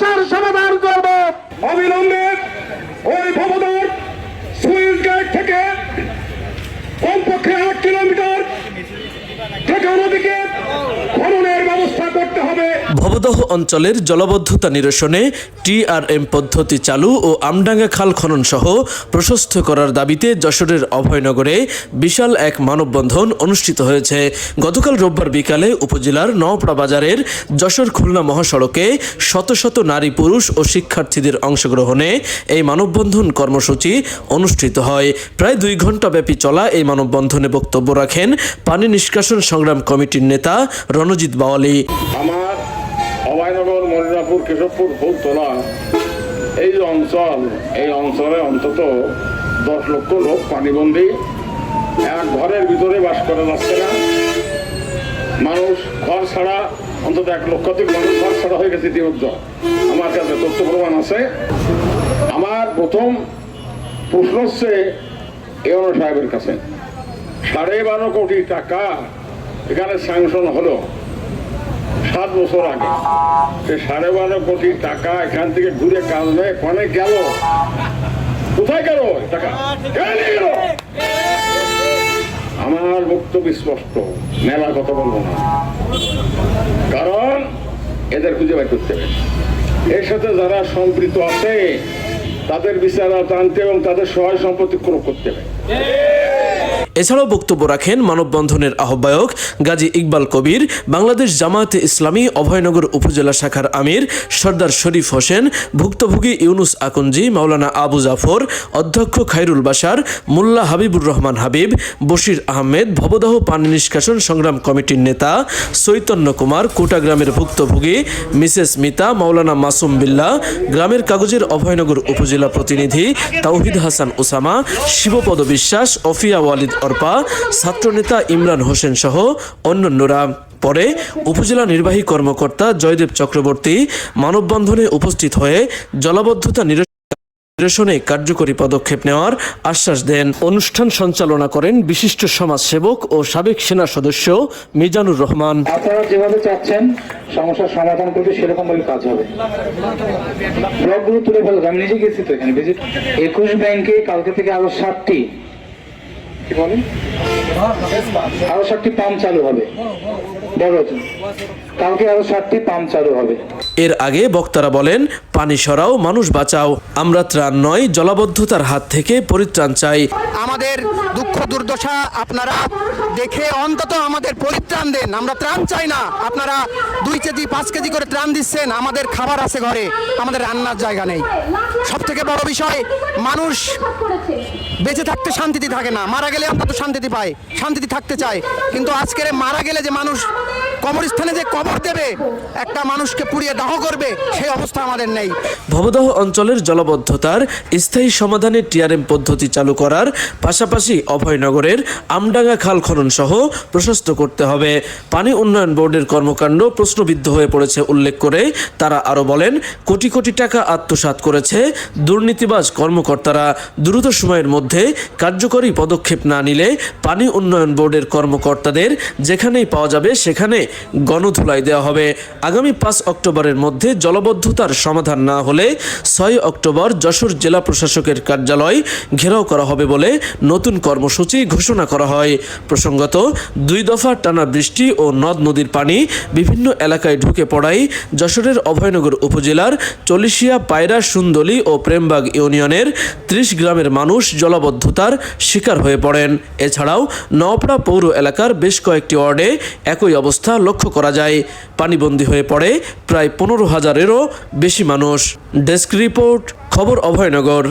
সমস্যার সমাধান করব। অবিলম্বে ভবদহ অঞ্চলের জলবদ্ধতা নিরসনে টিআরএম পদ্ধতি চালু ও আমডাঙ্গা খাল খনন সহ প্রশস্ত করার দাবিতে যশোরের অভয়নগরে বিশাল এক মানববন্ধন অনুষ্ঠিত হয়েছে। গতকাল রোববার বিকালে উপজেলার নওপড়া বাজারের যশোর খুলনা মহাসড়কে শত শত নারী, পুরুষ ও শিক্ষার্থীদের অংশগ্রহণে এই মানববন্ধন কর্মসূচি অনুষ্ঠিত হয়। প্রায় দুই ঘণ্টা ব্যাপী চলা এই মানববন্ধনে বক্তব্য রাখেন পানি নিষ্কাশন সংগ্রাম কমিটির নেতা রণজিৎ বাওয়ালি। আমার মনিরাপুর কেশবপুর ফুলতলা এই যে অঞ্চল, এই অঞ্চলে অন্তত দশ লক্ষ লোক পানিবন্দী। এক ঘরের ভিতরে বাস করা যাচ্ছে না। মানুষ ঘর ছাড়া, অন্তত এক লক্ষাধিক মানুষ ঘর ছাড়া হয়ে গেছে ইতিমধ্যে। আমার কাছে তথ্য প্রমাণ আছে। আমার প্রথম প্রশ্ন হচ্ছে এওনো সাহেবের কাছে। সাড়ে বারো কোটি টাকা এখানে স্যাংশন হলো। সাত বছর আগে। সে সাড়ে বারো কোটি টাকা এখান থেকে ঘুরে কাজ নেয় গেল? কোথায় গেল টাকা? আমার বক্তব্য স্পষ্ট, মেলা কথা বলব না। কারণ এদের খুঁজে বের করতে হবে। এর সাথে যারা সম্পৃক্ত আছে, তাদের বিচার আনতে এবং তাদের সহায় সম্পত্তি ক্রোপ করতে হবে। এছাড়াও বক্তব্য রাখেন মানববন্ধনের আহ্বায়ক গাজী ইকবাল কবির, বাংলাদেশ জামায়াতে ইসলামী অভয়নগর উপজেলা শাখার আমির সর্দার শরীফ হোসেন, ভুক্তভোগী ইউনুস আকঞ্জি মাওলানা আবু জাফর, অধ্যক্ষ খাইরুল বাশার, মোল্লা হাবিবুর রহমান হাবিব, বশির আহমেদ, ভবদাহ পানি নিষ্কাশন সংগ্রাম কমিটির নেতা চৈতন্য কুমার, কোটা গ্রামের ভুক্তভোগী মিসেস মিতা, মাওলানা মাসুম বিল্লা, গ্রামের কাগজের অভয়নগর উপজেলা প্রতিনিধি তাওহিদ হাসান ওসামা, শিবপদ বিশ্বাস, অফিয়া ওয়ালিদ অর্পা ছাত্রনেতা ইমরান হোসেন সহ অন্যান্যরা। পরে উপজেলা নির্বাহী কর্মকর্তা জয়দেব চক্রবর্তী মানববন্ধনে উপস্থিত হয়ে জলাবদ্ধতা নিরসন কার্যকরী পদক্ষেপ নেওয়ার আশ্বাস দেন। অনুষ্ঠান সঞ্চালনা করেন বিশিষ্ট সমাজসেবক ও সাবেক সেনা সদস্য মিজানুর রহমান। যেভাবে চাচ্ছেন, সমস্যার সমাধান করতে সেরকম ভাবে কাজ হবে। ব্লকগুলো তুলে ফেলো আমি নিজে গেছি তো এখানে একুশ ব্যাংকে কালকে থেকে আরও ষাটটি কি বলেন আরও ষাটটি পাম্প চালু হবে। বড় কালকে আরও ষাটটি পাম্প চালু হবে। এর আগে বক্তারা বলেন, পানি সরাও, মানুষ বাঁচাও। আমরা ত্রাণ নয়, জলাবদ্ধতার হাত থেকে পরিত্রাণ চাই। আমাদের দুঃখ দুর্দশা আপনারা দেখে অন্তত আমাদের পরিত্রাণ দেন। আমরা ত্রাণ চাই না। আপনারা দুই কেজি, পাঁচ কেজি করে ত্রাণ দিচ্ছেন। আমাদের খাবার আছে ঘরে। আমাদের রান্নার জায়গা নেই। সব থেকে বড় বিষয়, মানুষ বেঁচে থাকতে শান্তিতে থাকে না। মারা গেলে অন্তত শান্তিতে পায়, শান্তিতে থাকতে চায়। কিন্তু আজকের মারা গেলে যে মানুষ কবরস্থানে যে কবর দেবে, একটা মানুষকে পুড়িয়ে দাহ করবে সেই অবস্থা আমাদের নেই। ভবদহ অঞ্চলের জলবদ্ধতার স্থায়ী সমাধানে টিআরএম পদ্ধতি চালু করার পাশাপাশি অভয়নগরের আমডাঙ্গা খাল খনন সহ প্রশস্ত করতে হবে। পানি উন্নয়ন বোর্ডের কর্মকাণ্ড প্রশ্নবিদ্ধ হয়ে পড়েছে উল্লেখ করে তারা আরও বলেন, কোটি কোটি টাকা আত্মসাৎ করেছে দুর্নীতিবাজ কর্মকর্তারা। দ্রুত সময়ের মধ্যে কার্যকরী পদক্ষেপ না নিলে পানি উন্নয়ন বোর্ডের কর্মকর্তাদের যেখানেই পাওয়া যাবে সেখানে গণধুলাই দেওয়া হবে। আগামী পাঁচ অক্টোবরের মধ্যে জলবদ্ধতার সমাধান না হলে ছয় অক্টোবর যশোর জেলা প্রশাসকের কার্যালয় ঘেরাও করা হবে বলে নতুন কর্মসূচি ঘোষণা করা হয়। প্রসঙ্গত, দুই দফা টানা বৃষ্টি ও নদ নদীর পানি বিভিন্ন এলাকায় ঢুকে পড়ায় যশোরের অভয়নগর উপজেলার চলিশিয়া পায়রা সুন্দলি ও প্রেমবাগ ইউনিয়নের ত্রিশ গ্রামের মানুষ জলাবদ্ধতার শিকার হয়ে পড়েন। এছাড়াও নওপড়া পৌর এলাকার বেশ কয়েকটি ওয়ার্ডে একই অবস্থা লক্ষ্য করা যায়। পানিবন্দী হয়ে পড়ে প্রায় পনেরো হাজারেরও বেশি মানুষ। ডেস্ক রিপোর্ট, খবর অভয়নগর।